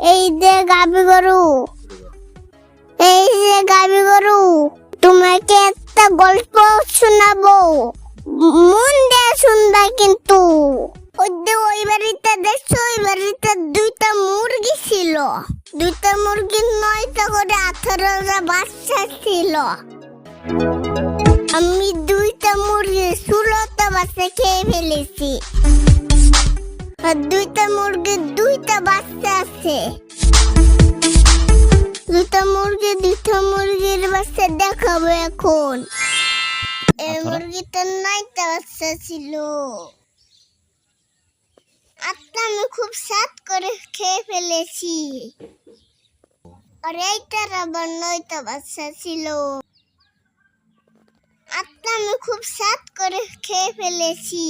এই যে গাবি গরু। এই যে গাবি গরু, তোমাকে একটা গল্প শোনাবো। মন দিয়ে শুনবা কিন্তু। ওই ওই বাড়িতে দেখছ, ওই বাড়িতে দুইটা মুরগি ছিল। দুইটা মুরগির নয়টা করে আঠারোটা বাচ্চা ছিল। আমি দুইটা মুরগি ষোলোটা বাচ্চা খেয়ে ফেলেছি। আর দুইটা মুরগির দুইটা বাচ্চা আছে। দুইটা মুরগি দুইটা মুরগির বাচ্চা দেখাবো এখন। এই আচ্ছা। মুরগিটার নয়টা বাচ্চা ছিল। আত্মা আমি খুব সাত করে খেয়ে ফেলেছি। আর এইটার আবার নয়টা বাচ্চা ছিল। আত্মা আমি খুব সাত করে খেয়ে ফেলেছি।